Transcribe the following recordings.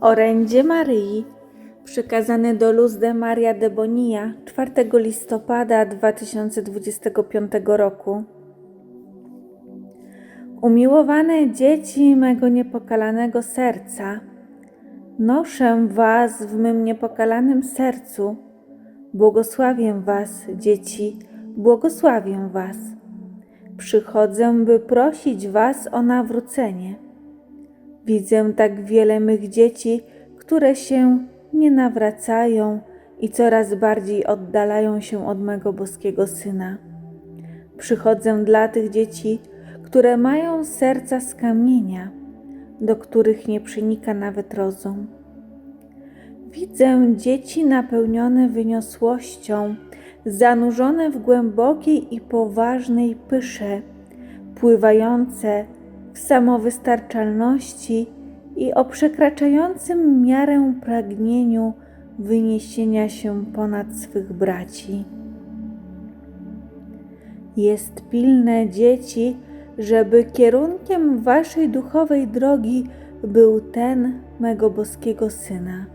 Orędzie Maryi przekazane do Luz de Maria de Bonilla 4 listopada 2025 roku. Umiłowane dzieci mego niepokalanego serca, noszę Was w mym niepokalanym sercu. Błogosławię Was, dzieci, błogosławię Was. Przychodzę, by prosić Was o nawrócenie. Widzę tak wiele mych dzieci, które się nie nawracają i coraz bardziej oddalają się od mego boskiego syna. Przychodzę dla tych dzieci, które mają serca z kamienia, do których nie przenika nawet rozum. Widzę dzieci napełnione wyniosłością, zanurzone w głębokiej i poważnej pysze, pływające samowystarczalności i o przekraczającym miarę pragnieniu wyniesienia się ponad swych braci. Jest pilne, dzieci, żeby kierunkiem waszej duchowej drogi był ten mego boskiego syna,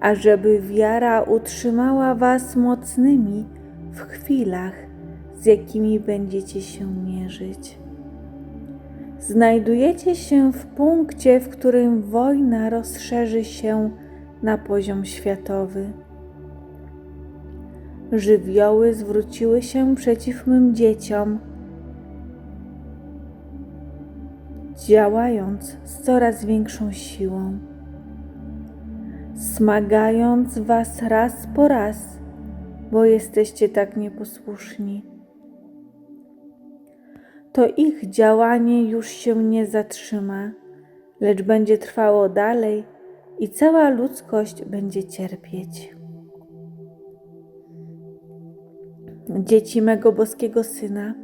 a żeby wiara utrzymała was mocnymi w chwilach, z jakimi będziecie się mierzyć. Znajdujecie się w punkcie, w którym wojna rozszerzy się na poziom światowy. Żywioły zwróciły się przeciw mym dzieciom, działając z coraz większą siłą, smagając was raz po raz, bo jesteście tak nieposłuszni to ich działanie już się nie zatrzyma, lecz będzie trwało dalej i cała ludzkość będzie cierpieć. Dzieci mego boskiego syna,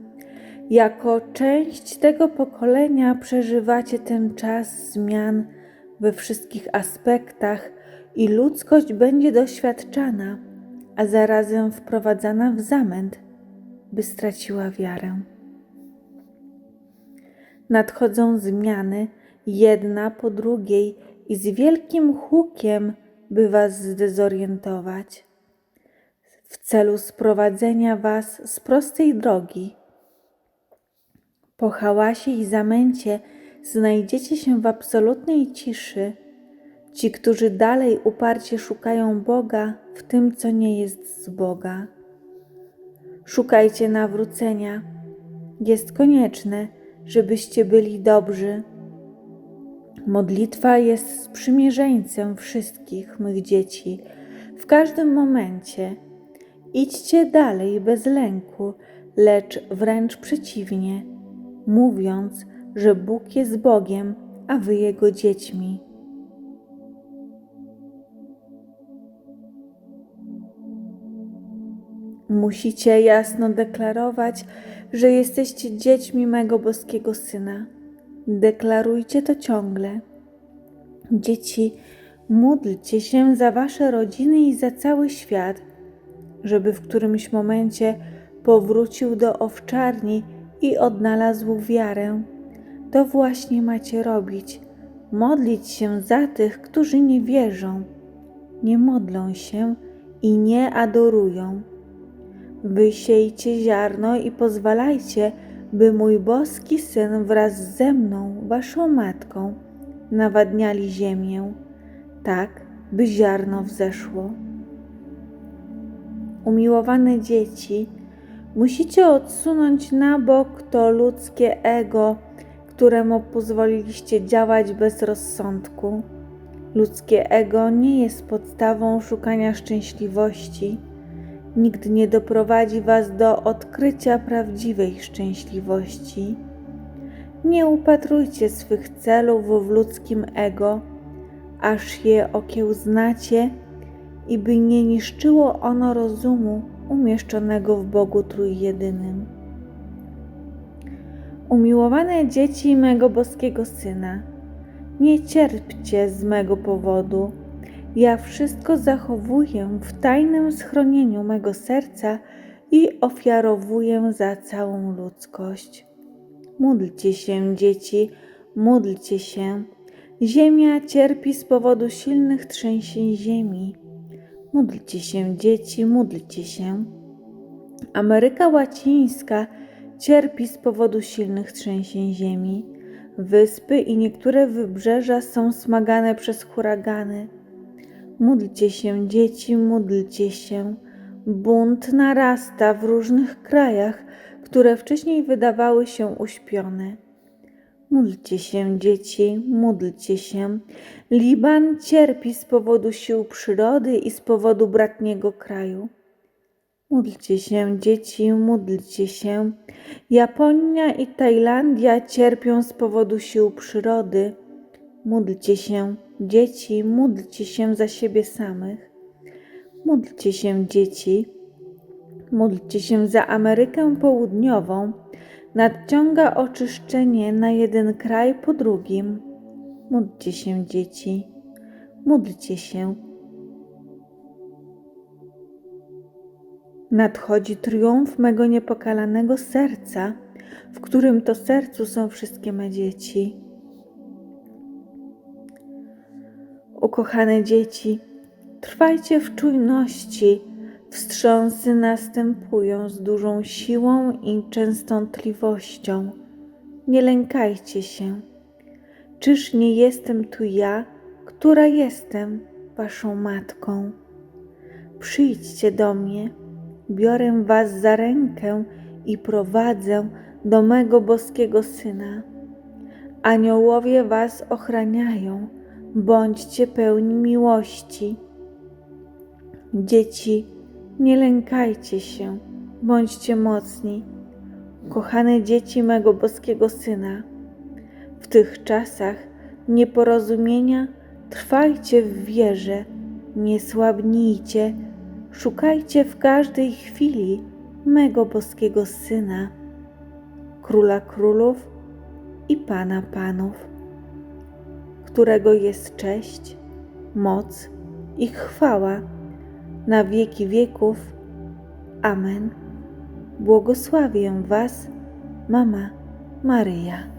jako część tego pokolenia przeżywacie ten czas zmian we wszystkich aspektach i ludzkość będzie doświadczana, a zarazem wprowadzana w zamęt, by straciła wiarę nadchodzą zmiany, jedna po drugiej i z wielkim hukiem, by was zdezorientować, w celu sprowadzenia was z prostej drogi. Po hałasie i zamęcie znajdziecie się w absolutnej ciszy. Ci, którzy dalej uparcie szukają Boga w tym, co nie jest z Boga. Szukajcie nawrócenia. Jest konieczne, żebyście byli dobrzy. Modlitwa jest sprzymierzeńcem wszystkich mych dzieci w każdym momencie. Idźcie dalej bez lęku, lecz wręcz przeciwnie, mówiąc, że Bóg jest Bogiem, a wy Jego dziećmi. Musicie jasno deklarować, że jesteście dziećmi mego boskiego syna. Deklarujcie to ciągle. Dzieci, módlcie się za wasze rodziny i za cały świat, żeby w którymś momencie powrócił do owczarni i odnalazł wiarę. To właśnie macie robić. Modlić się za tych, którzy nie wierzą, nie modlą się i nie adorują. Wysiejcie ziarno i pozwalajcie, by mój boski syn wraz ze mną, waszą matką, nawadniali ziemię, tak by ziarno wzeszło. Umiłowane dzieci, musicie odsunąć na bok to ludzkie ego, któremu pozwoliliście działać bez rozsądku. Ludzkie ego nie jest podstawą szukania szczęśliwości nigdy nie doprowadzi Was do odkrycia prawdziwej szczęśliwości. Nie upatrujcie swych celów w ludzkim ego, aż je okiełznacie i by nie niszczyło ono rozumu umieszczonego w Bogu Trójjedynym. Umiłowane dzieci mego boskiego Syna, nie cierpcie z mego powodu, ja wszystko zachowuję w tajnym schronieniu mego serca i ofiarowuję za całą ludzkość. Módlcie się, dzieci, módlcie się. Ziemia cierpi z powodu silnych trzęsień ziemi. Módlcie się, dzieci, módlcie się. Ameryka Łacińska cierpi z powodu silnych trzęsień ziemi. Wyspy i niektóre wybrzeża są smagane przez huragany. Módlcie się, dzieci, módlcie się. Bunt narasta w różnych krajach, które wcześniej wydawały się uśpione. Módlcie się, dzieci, módlcie się. Liban cierpi z powodu sił przyrody i z powodu bratniego kraju. Módlcie się, dzieci, módlcie się. Japonia i Tajlandia cierpią z powodu sił przyrody. Módlcie się, dzieci, módlcie się za siebie samych. Módlcie się, dzieci, módlcie się za Amerykę Południową. Nadciąga oczyszczenie na jeden kraj po drugim. Módlcie się, dzieci, módlcie się. Nadchodzi triumf mego niepokalanego serca, w którym to sercu są wszystkie me dzieci. Ukochane dzieci, trwajcie w czujności. Wstrząsy następują z dużą siłą i częstotliwością. Nie lękajcie się. Czyż nie jestem tu ja, która jestem waszą matką? Przyjdźcie do mnie, biorę was za rękę i prowadzę do mego boskiego syna. Aniołowie was ochraniają, bądźcie pełni miłości. Dzieci, nie lękajcie się, bądźcie mocni. Kochane dzieci mego boskiego syna, w tych czasach nieporozumienia trwajcie w wierze, nie słabnijcie, szukajcie w każdej chwili mego boskiego syna, króla królów i pana panów, którego jest cześć, moc i chwała na wieki wieków. Amen. Błogosławię Was, Mama Maryja.